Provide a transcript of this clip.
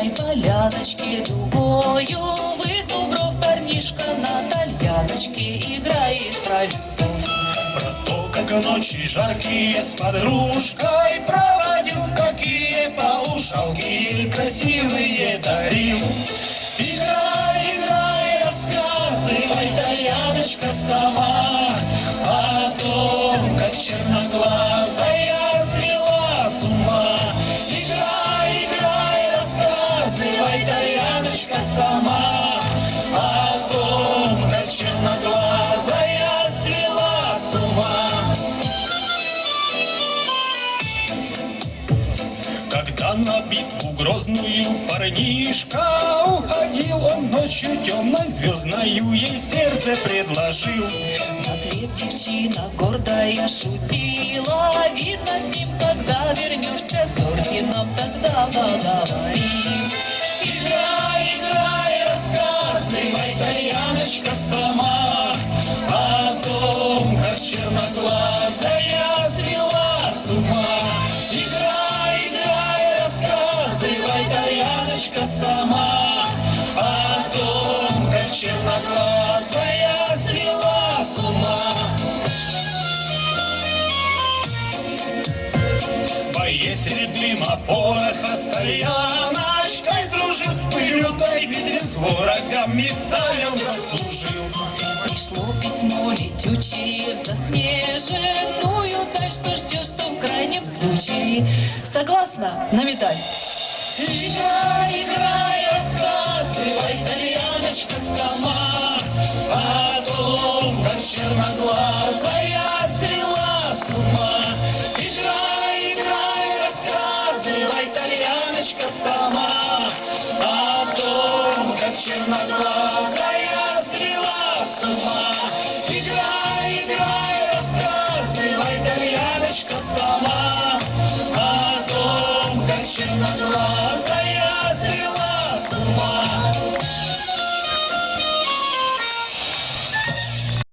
снежной поляночке дугою Выту бровь парнишка на тальяночке Играет про любовь Про то, как ночи жаркие с подружкой проводил, какие полушалки красивые дарил. Играй, играй, На битву грозную парнишка Уходил. Он ночью темной звездною Ей сердце предложил. В ответ девчина гордая шутила. Видно с ним, когда вернешься с орденом Тогда поговорим Играй, играй, рассказывай, Таяночка, сама Таяночка, сама О том, как черноглазая свела с ума. Боец среди дыма пороха с тальяночкой дружил В лютой битве с ворогом медалем заслужил. Пришло письмо летючее в заснеженную даль Что ждешь, что в крайнем случае. Согласна на медаль? Играй, играй, рассказывай, итальяночка сама, О том, как черноглазая свела с ума. Играй, играй, рассказывай, итальяночка сама, О том, как черноглазая свела с ума. Играй, играй, рассказывай, итальяночка сама, О том, как черноглазая